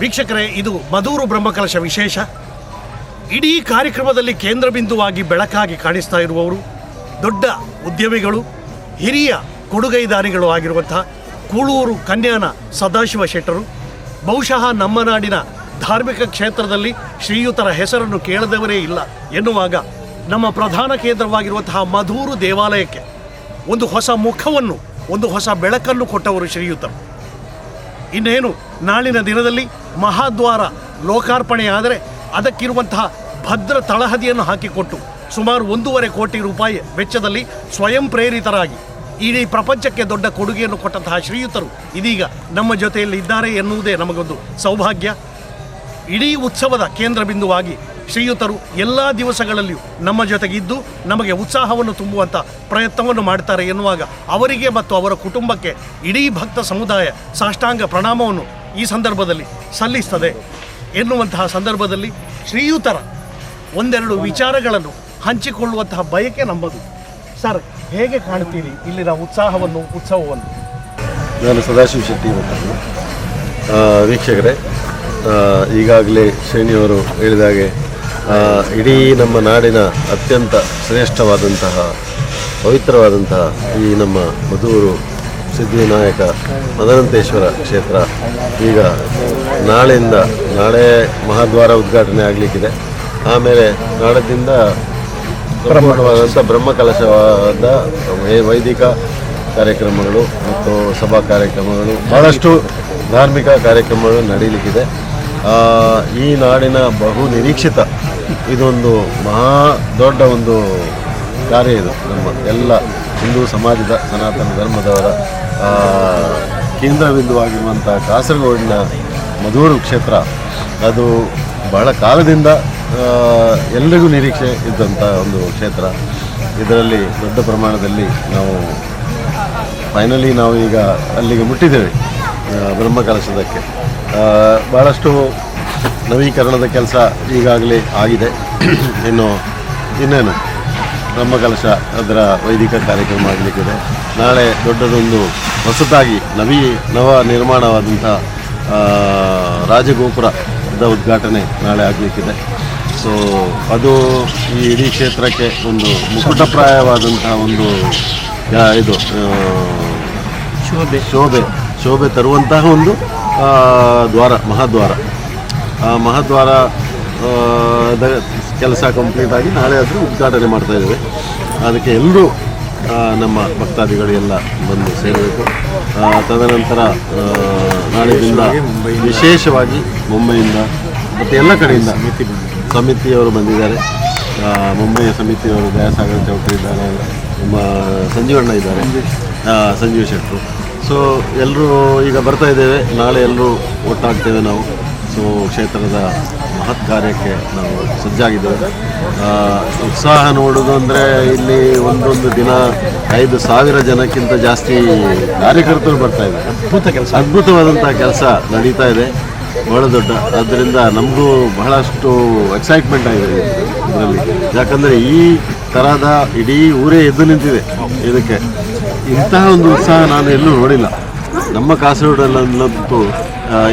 ವೀಕ್ಷಕರೇ, ಇದು ಮಧೂರು ಬ್ರಹ್ಮಕಲಶ ವಿಶೇಷ. ಇಡೀ ಕಾರ್ಯಕ್ರಮದಲ್ಲಿ ಕೇಂದ್ರ ಬಿಂದುವಾಗಿ ಬೆಳಕಾಗಿ ಕಾಣಿಸ್ತಾ ಇರುವವರು, ದೊಡ್ಡ ಉದ್ಯಮಿಗಳು, ಹಿರಿಯ ಕೊಡುಗೈದಾರಿಗಳು ಆಗಿರುವಂತಹ ಕೂಳೂರು ಕನ್ಯಾನ ಸದಾಶಿವ ಶೆಟ್ಟರು, ಬಹುಶಃ ನಮ್ಮ ನಾಡಿನ ಧಾರ್ಮಿಕ ಕ್ಷೇತ್ರದಲ್ಲಿ ಶ್ರೀಯುತರ ಹೆಸರನ್ನು ಕೇಳದವರೇ ಇಲ್ಲ ಎನ್ನುವಾಗ ನಮ್ಮ ಪ್ರಧಾನ ಕೇಂದ್ರವಾಗಿರುವಂತಹ ಮಧೂರು ದೇವಾಲಯಕ್ಕೆ ಒಂದು ಹೊಸ ಮುಖವನ್ನು, ಒಂದು ಹೊಸ ಬೆಳಕನ್ನು ಕೊಟ್ಟವರು ಶ್ರೀಯುತರು. ಇನ್ನೇನು, ನಾಳಿನ ದಿನದಲ್ಲಿ ಮಹಾದ್ವಾರ ಲೋಕಾರ್ಪಣೆಯಾದರೆ ಅದಕ್ಕಿರುವಂತಹ ಭದ್ರ ತಳಹದಿಯನ್ನು ಹಾಕಿಕೊಟ್ಟು ಸುಮಾರು ಒಂದೂವರೆ ಕೋಟಿ ರೂಪಾಯಿ ವೆಚ್ಚದಲ್ಲಿ ಸ್ವಯಂ ಪ್ರೇರಿತರಾಗಿ ಇಡೀ ಪ್ರಪಂಚಕ್ಕೆ ದೊಡ್ಡ ಕೊಡುಗೆಯನ್ನು ಕೊಟ್ಟಂತಹ ಶ್ರೀಯುತರು ಇದೀಗ ನಮ್ಮ ಜೊತೆಯಲ್ಲಿ ಇದ್ದಾರೆ ಎನ್ನುವುದೇ ನಮಗೊಂದು ಸೌಭಾಗ್ಯ. ಇಡೀ ಉತ್ಸವದ ಕೇಂದ್ರ ಬಿಂದುವಾಗಿ ಶ್ರೀಯುತರು ಎಲ್ಲ ದಿವಸಗಳಲ್ಲಿಯೂ ನಮ್ಮ ಜೊತೆಗಿದ್ದು ನಮಗೆ ಉತ್ಸಾಹವನ್ನು ತುಂಬುವಂಥ ಪ್ರಯತ್ನವನ್ನು ಮಾಡ್ತಾರೆ ಎನ್ನುವಾಗ ಅವರಿಗೆ ಮತ್ತು ಅವರ ಕುಟುಂಬಕ್ಕೆ ಇಡೀ ಭಕ್ತ ಸಮುದಾಯ ಸಾಷ್ಟಾಂಗ ಪ್ರಣಾಮವನ್ನು ಈ ಸಂದರ್ಭದಲ್ಲಿ ಸಲ್ಲಿಸ್ತದೆ ಎನ್ನುವಂತಹ ಸಂದರ್ಭದಲ್ಲಿ ಶ್ರೀಯುತರ ಒಂದೆರಡು ವಿಚಾರಗಳನ್ನು ಹಂಚಿಕೊಳ್ಳುವಂತಹ ಬಯಕೆ ನಮ್ಮದು. ಸರ್ ಹೇಗೆ ಕಾಣ್ತೀರಿ ಇಲ್ಲಿನ ಉತ್ಸಾಹವನ್ನು ಉತ್ಸವವನ್ನು? ನಾನು ಸದಾಶಿವ ಶೆಟ್ಟಿ ಮಾತಾಡೋದು ವೀಕ್ಷಕರೇ ಈಗಾಗಲೇ ಶ್ರೇಣಿಯವರು ಹೇಳಿದ ಹಾಗೆ ಆ, ಇಡೀ ನಮ್ಮ ನಾಡಿನ ಅತ್ಯಂತ ಶ್ರೇಷ್ಠವಾದಂತಹ ಪವಿತ್ರವಾದಂತಹ ಈ ನಮ್ಮ ಮಧೂರು ಸಿದ್ಧಿವಿನಾಯಕ ಮದನಂತೇಶ್ವರ ಕ್ಷೇತ್ರ ಈಗ ನಾಳೆಯಿಂದ ನಾಳೆ ಮಹಾದ್ವಾರ ಉದ್ಘಾಟನೆ ಆಗಲಿಕ್ಕಿದೆ. ಆಮೇಲೆ ನಾಡದಿಂದ ಸಂಪೂರ್ಣವಾದಂಥ ಬ್ರಹ್ಮಕಲಶವಾದ ವೈದಿಕ ಕಾರ್ಯಕ್ರಮಗಳು ಮತ್ತು ಸಭಾ ಕಾರ್ಯಕ್ರಮಗಳು, ಬಹಳಷ್ಟು ಧಾರ್ಮಿಕ ಕಾರ್ಯಕ್ರಮಗಳು ನಡೀಲಿಕ್ಕಿದೆ. ಈ ನಾಡಿನ ಬಹು ನಿರೀಕ್ಷಿತ ಇದೊಂದು ಮಹಾ ದೊಡ್ಡ ಒಂದು ಕಾರ್ಯ ಇದು ನಮ್ಮ ಎಲ್ಲ ಹಿಂದೂ ಸಮಾಜದ ಸನಾತನ ಧರ್ಮದವರ ಕೇಂದ್ರ ಬಿಂದುವಾಗಿರುವಂಥ ಕಾಸರಗೋಡಿನ ಮಧೂರು ಕ್ಷೇತ್ರ, ಅದು ಬಹಳ ಕಾಲದಿಂದ ಎಲ್ಲರಿಗೂ ನಿರೀಕ್ಷೆ ಇದ್ದಂಥ ಒಂದು ಕ್ಷೇತ್ರ. ಇದರಲ್ಲಿ ದೊಡ್ಡ ಪ್ರಮಾಣದಲ್ಲಿ ನಾವು ಫೈನಲಿ ನಾವು ಈಗ ಅಲ್ಲಿಗೆ ಮುಟ್ಟಿದ್ದೇವೆ ಬ್ರಹ್ಮಕಲಶದಕ್ಕೆ. ಭಾಳಷ್ಟು ನವೀಕರಣದ ಕೆಲಸ ಈಗಾಗಲೇ ಆಗಿದೆ. ಇನ್ನು ಇನ್ನೇನು? ಬ್ರಹ್ಮಕಲಶ ಅದರ ವೈದಿಕ ಕಾರ್ಯಕ್ರಮ ಆಗಲಿಕ್ಕಿದೆ. ನಾಳೆ ದೊಡ್ಡದೊಂದು ಹೊಸತಾಗಿ ನವೀ ನವ ನಿರ್ಮಾಣವಾದಂಥ ರಾಜಗೋಪುರದ ಉದ್ಘಾಟನೆ ನಾಳೆ ಆಗಲಿಕ್ಕಿದೆ. ಸೊ ಅದು ಈ ಇಡೀ ಕ್ಷೇತ್ರಕ್ಕೆ ಒಂದು ಮುಕುಟಪ್ರಾಯವಾದಂತಹ ಒಂದು ಇದು ಶೋಭೆ. ಶೋಭೆ ಶೋಭೆ ತರುವಂತಹ ಒಂದು ದ್ವಾರ ಮಹಾದ್ವಾರ. ಆ ಮಹಾದ್ವಾರ ಕೆಲಸ ಕಂಪ್ಲೀಟ್ ಆಗಿ ನಾಳೆ ಅದನ್ನು ಉದ್ಘಾಟನೆ ಮಾಡ್ತಾ ಇದ್ದೇವೆ. ಅದಕ್ಕೆ ಎಲ್ಲರೂ ನಮ್ಮ ಭಕ್ತಾದಿಗಳು ಎಲ್ಲ ಬಂದು ಸೇರಬೇಕು. ತದನಂತರ ನಾಳೆಯಿಂದ ವಿಶೇಷವಾಗಿ ಮುಂಬೈಯಿಂದ ಮತ್ತು ಎಲ್ಲ ಕಡೆಯಿಂದ ಸಮಿತಿಯವರು ಬಂದಿದ್ದಾರೆ. ಮುಂಬೈಯ ಸಮಿತಿಯವರು ದಯಾಸಾಗರ್ ಚೌಟ್ರಿ ಇದ್ದಾರೆ. ನಮ್ಮ ಸಂಜೀವಣ್ಣ ಇದ್ದಾರೆ. ಸಂಜೀವ್ ಶೆಟ್ಟರು ಸೊ ಎಲ್ಲರೂ ಈಗ ಬರ್ತಾ ಇದ್ದೇವೆ. ನಾಳೆ ಎಲ್ಲರೂ ಒಟ್ಟಾಗ್ತೇವೆ ನಾವು. ಸೊ ಕ್ಷೇತ್ರದ ಮಹತ್ ಕಾರ್ಯಕ್ಕೆ ನಾವು ಸಜ್ಜಾಗಿದ್ದೇವೆ. ಉತ್ಸಾಹ ನೋಡೋದು ಅಂದರೆ ಇಲ್ಲಿ ಒಂದೊಂದು ದಿನ ಐದು ಸಾವಿರ ಜನಕ್ಕಿಂತ ಜಾಸ್ತಿ ಕಾರ್ಯಕರ್ತರು ಬರ್ತಾ ಇದ್ದಾರೆ. ಅದ್ಭುತ ಕೆಲಸ. ಅದ್ಭುತವಾದಂಥ ಕೆಲಸ ನಡೀತಾ ಇದೆ. ಬಹಳ ದೊಡ್ಡ. ಆದ್ದರಿಂದ ನಮಗೂ ಬಹಳಷ್ಟು ಎಕ್ಸೈಟ್ಮೆಂಟ್ ಆಗಿದೆ ಇದರಲ್ಲಿ. ಯಾಕಂದರೆ ಈ ಥರದ ಇಡೀ ಊರೇ ಎದ್ದು ನಿಂತಿದೆ ಇದಕ್ಕೆ. ಇಂತಹ ಒಂದು ಉತ್ಸಾಹ ನಾನು ಎಲ್ಲೂ ನೋಡಿಲ್ಲ. ನಮ್ಮ ಕಾಸರಗೋಡಲ್ಲಂತೂ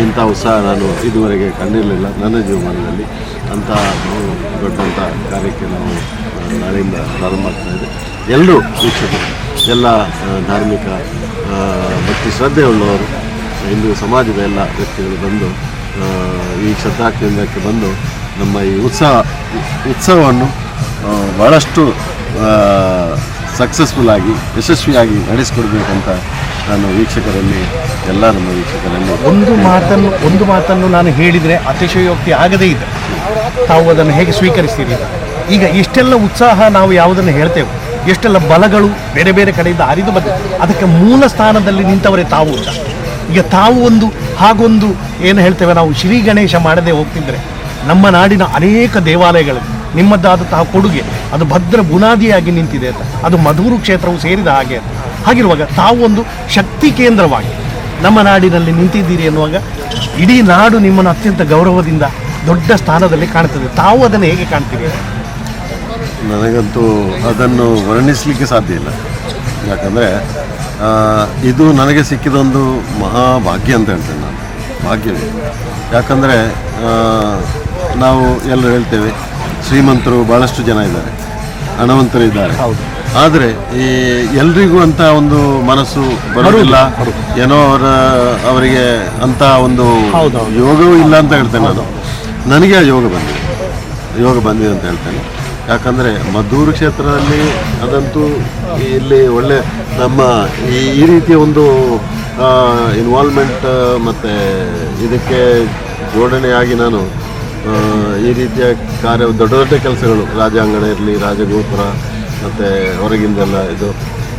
ಇಂಥ ಉತ್ಸಾಹ ನಾನು ಇದುವರೆಗೆ ಕಂಡಿರಲಿಲ್ಲ ನನ್ನ ಜೀವಮಾನದಲ್ಲಿ. ಅಂಥ ಬಹು ದೊಡ್ಡಂಥ ಕಾರ್ಯಕ್ಕೆ ನಾವು ನಾಳೆಯಿಂದ ಪ್ರಾರಂಭ ಆಗ್ತಾಯಿದೆ ಎಲ್ಲರೂ ವೀಕ್ಷಕರು, ಎಲ್ಲ ಧಾರ್ಮಿಕ ಭಕ್ತಿ ಶ್ರದ್ಧೆ ಉಳ್ಳವರು ಹಿಂದೂ ಸಮಾಜದ ಎಲ್ಲ ವ್ಯಕ್ತಿಗಳು ಬಂದು ಈ ಶ್ರದ್ಧಾ ಕೇಂದ್ರಕ್ಕೆ ಬಂದು ನಮ್ಮ ಈ ಉತ್ಸಾಹ, ಉತ್ಸವವನ್ನು ಭಾಳಷ್ಟು ಸಕ್ಸಸ್ಫುಲ್ ಆಗಿ, ಯಶಸ್ವಿಯಾಗಿ ನಡೆಸಿಕೊಡ್ಬೇಕಂತ ನಾನು ವೀಕ್ಷಕರಲ್ಲಿ, ಎಲ್ಲ ನಮ್ಮ ವೀಕ್ಷಕರಲ್ಲಿ. ಒಂದು ಮಾತನ್ನು ಒಂದು ಮಾತನ್ನು ನಾನು ಹೇಳಿದರೆ ಅತಿಶಯೋಕ್ತಿ ಆಗದೇ ಇದೆ. ತಾವು ಅದನ್ನು ಹೇಗೆ ಸ್ವೀಕರಿಸ್ತೀರಿ? ಈಗ ಇಷ್ಟೆಲ್ಲ ಉತ್ಸಾಹ ನಾವು ಯಾವುದನ್ನು ಹೇಳ್ತೇವೆ? ಎಷ್ಟೆಲ್ಲ ಬಲಗಳು ಬೇರೆ ಬೇರೆ ಕಡೆಯಿಂದ ಹರಿದು ಬಂದಿದೆ ಅದಕ್ಕೆ ಮೂಲ ಸ್ಥಾನದಲ್ಲಿ ನಿಂತವರೇ ತಾವು ಅಂತ. ಈಗ ತಾವು ಒಂದು, ಹಾಗೊಂದು ಏನು ಹೇಳ್ತೇವೆ ನಾವು, ಶ್ರೀ ಗಣೇಶ ಮಾಡದೆ ಹೋಗ್ತಿದ್ರೆ, ನಮ್ಮ ನಾಡಿನ ಅನೇಕ ದೇವಾಲಯಗಳು ನಿಮ್ಮದ್ದಾದಂತಹ ಕೊಡುಗೆ, ಅದು ಭದ್ರ ಬುನಾದಿಯಾಗಿ ನಿಂತಿದೆ ಅಂತ. ಅದು ಮಧುರು ಕ್ಷೇತ್ರವು ಸೇರಿದ ಹಾಗೆ ಅಂತ. ಹಾಗಿರುವಾಗ ತಾವು ಒಂದು ಶಕ್ತಿ ಕೇಂದ್ರವಾಗಿ ನಮ್ಮ ನಾಡಿನಲ್ಲಿ ನಿಂತಿದ್ದೀರಿ ಎನ್ನುವಾಗ ಇಡೀ ನಾಡು ನಿಮ್ಮನ್ನು ಅತ್ಯಂತ ಗೌರವದಿಂದ ದೊಡ್ಡ ಸ್ಥಾನದಲ್ಲಿ ಕಾಣ್ತದೆ. ತಾವು ಅದನ್ನು ಹೇಗೆ ಕಾಣ್ತೀರಿ? ನನಗಂತೂ ಅದನ್ನು ವರ್ಣಿಸಲಿಕ್ಕೆ ಸಾಧ್ಯ ಇಲ್ಲ. ಯಾಕಂದರೆ ಇದು ನನಗೆ ಸಿಕ್ಕಿದೊಂದು ಮಹಾಭಾಗ್ಯ ಅಂತ ಹೇಳ್ತೇನೆ ನಾನು. ಭಾಗ್ಯವೇ. ಯಾಕಂದರೆ ನಾವು ಎಲ್ಲರೂ ಹೇಳ್ತೇವೆ ಶ್ರೀಮಂತರು ಭಾಳಷ್ಟು ಜನ ಇದ್ದಾರೆ ಹಣವಂತರು ಇದ್ದಾರೆ. ಆದರೆ ಈ ಎಲ್ರಿಗೂ ಅಂತ ಒಂದು ಮನಸ್ಸು ಬರೋದಿಲ್ಲ. ಏನೋ ಅವರ ಅವರಿಗೆ ಅಂತ ಒಂದು ಯೋಗವೂ ಇಲ್ಲ ಅಂತ ಹೇಳ್ತೇನೆ ನಾನು. ನನಗೆ ಆ ಯೋಗ ಬಂದಿದೆ. ಯೋಗ ಬಂದಿದೆ ಅಂತ ಹೇಳ್ತೇನೆ. ಯಾಕಂದರೆ ಮದ್ದೂರು ಕ್ಷೇತ್ರದಲ್ಲಿ ಅದಂತೂ ಇಲ್ಲಿ ಒಳ್ಳೆ ನಮ್ಮ ಈ ಈ ರೀತಿಯ ಒಂದು ಇನ್ವಾಲ್ವ್ಮೆಂಟ್ ಮತ್ತು ಇದಕ್ಕೆ ಜೋಡಣೆಯಾಗಿ ನಾನು ಈ ರೀತಿಯ ಕಾರ್ಯ ದೊಡ್ಡ ದೊಡ್ಡ ಕೆಲಸಗಳು. ರಾಜಾಂಗಣ ಇರಲಿ ರಾಜಗೋಪುರ ಮತ್ತು ಹೊರಗಿಂದೆಲ್ಲ ಇದು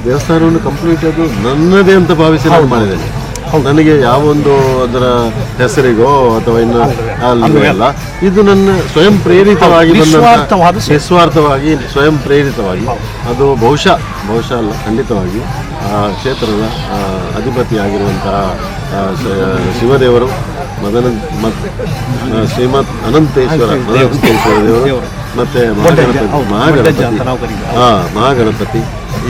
ದೇವಸ್ಥಾನವನ್ನು ಕಂಪ್ಲೀಟ್ ಅದು ನನ್ನದೇ ಅಂತ ಭಾವಿಸಿ ನಾನು ಮಾಡಿದ್ದೇನೆ ನನಗೆ ಯಾವ ಒಂದು ಅದರ ಹೆಸರಿಗೋ ಅಥವಾ ಇನ್ನು ಅಲ್ಲ. ಇದು ನನ್ನ ಸ್ವಯಂ ಪ್ರೇರಿತವಾಗಿ ನಿಸ್ವಾರ್ಥವಾಗಿ ಸ್ವಯಂ ಪ್ರೇರಿತವಾಗಿ. ಅದು ಬಹುಶಃ ಬಹುಶಃ ಅಲ್ಲ ಖಂಡಿತವಾಗಿ ಆ ಕ್ಷೇತ್ರದ ಅಧಿಪತಿಯಾಗಿರುವಂತಹ ಶಿವದೇವರು ಮದನ ಮತ್ ಶ್ರೀಮತ್ ಅನಂತೇಶ್ವರ ಅನಂತೇಶ್ವರ ದೇವರು. ಮತ್ತೆ ಮಹಾಗಣಪತಿ. ಹಾಂ ಮಹಾಗಣಪತಿ.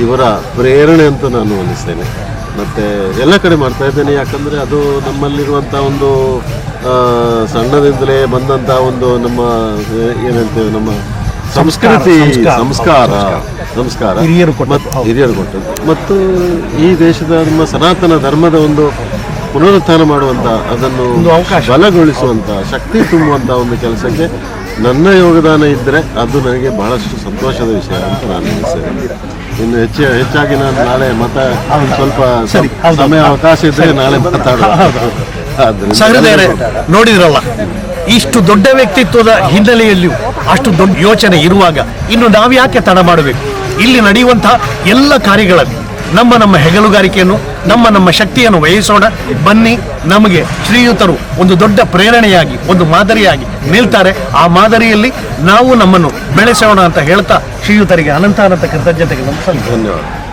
ಇವರ ಪ್ರೇರಣೆ ಅಂತ ನಾನು ಅನ್ನಿಸ್ತೇನೆ. ಮತ್ತೆ ಎಲ್ಲ ಕಡೆ ಮಾಡ್ತಾ ಇದ್ದೇನೆ ಯಾಕಂದ್ರೆ ಅದು ನಮ್ಮಲ್ಲಿರುವಂಥ ಒಂದು ಸಣ್ಣದಿಂದಲೇ ಬಂದಂಥ ಒಂದು ನಮ್ಮ ಏನಂತೇವೆ ನಮ್ಮ ಸಂಸ್ಕೃತಿ ಸಂಸ್ಕಾರ ಸಂಸ್ಕಾರ ಹಿರಿಯರು ಕೊಟ್ಟದ್ದು. ಮತ್ತು ಈ ದೇಶದ ನಮ್ಮ ಸನಾತನ ಧರ್ಮದ ಒಂದು ಪುನರುತ್ಥಾನ ಮಾಡುವಂತ ಅದನ್ನು ಬಲಗೊಳಿಸುವಂತ ಶಕ್ತಿ ತುಂಬುವಂತ ಒಂದು ಕೆಲಸಕ್ಕೆ ನನ್ನ ಯೋಗದಾನ ಇದ್ದರೆ ಅದು ನನಗೆ ಬಹಳಷ್ಟು ಸಂತೋಷದ ವಿಷಯ ಅಂತ ನಾನು ಎಣಿಸ್ತೇನೆ ಇನ್ನು ಹೆಚ್ಚು ಹೆಚ್ಚಾಗಿ ನಾನು ನಾಳೆ ಮತ ಸ್ವಲ್ಪ ಸಮಯ ಅವಕಾಶ ಇದ್ದರೆ ನಾಳೆ ಮಾತಾಡುವ. ಸಹೃದಯರೇ ನೋಡಿದ್ರಲ್ಲ ಇಷ್ಟು ದೊಡ್ಡ ವ್ಯಕ್ತಿತ್ವದ ಹಿನ್ನೆಲೆಯಲ್ಲಿಯೂ ಅಷ್ಟು ದೊಡ್ಡ ಯೋಚನೆ ಇರುವಾಗ ಇನ್ನು ನಾವು ಯಾಕೆ ತಡ ಮಾಡಬೇಕು? ಇಲ್ಲಿ ನಡೆಯುವಂತಹ ಎಲ್ಲ ಕಾರ್ಯಗಳಲ್ಲಿ ನಮ್ಮ ನಮ್ಮ ಹೆಗಲುಗಾರಿಕೆಯನ್ನು, ನಮ್ಮ ನಮ್ಮ ಶಕ್ತಿಯನ್ನು ವಹಿಸೋಣ. ಬನ್ನಿ, ನಮಗೆ ಶ್ರೀಯುತರು ಒಂದು ದೊಡ್ಡ ಪ್ರೇರಣೆಯಾಗಿ, ಒಂದು ಮಾದರಿಯಾಗಿ ನಿಲ್ತಾರೆ. ಆ ಮಾದರಿಯಲ್ಲಿ ನಾವು ನಮ್ಮನ್ನು ಬೆಳೆಸೋಣ ಅಂತ ಹೇಳ್ತಾ ಶ್ರೀಯುತರಿಗೆ ಅನಂತ ಅನಂತ ಜೊತೆಗೆ ನಮ್ಮ ಧನ್ಯವಾದ.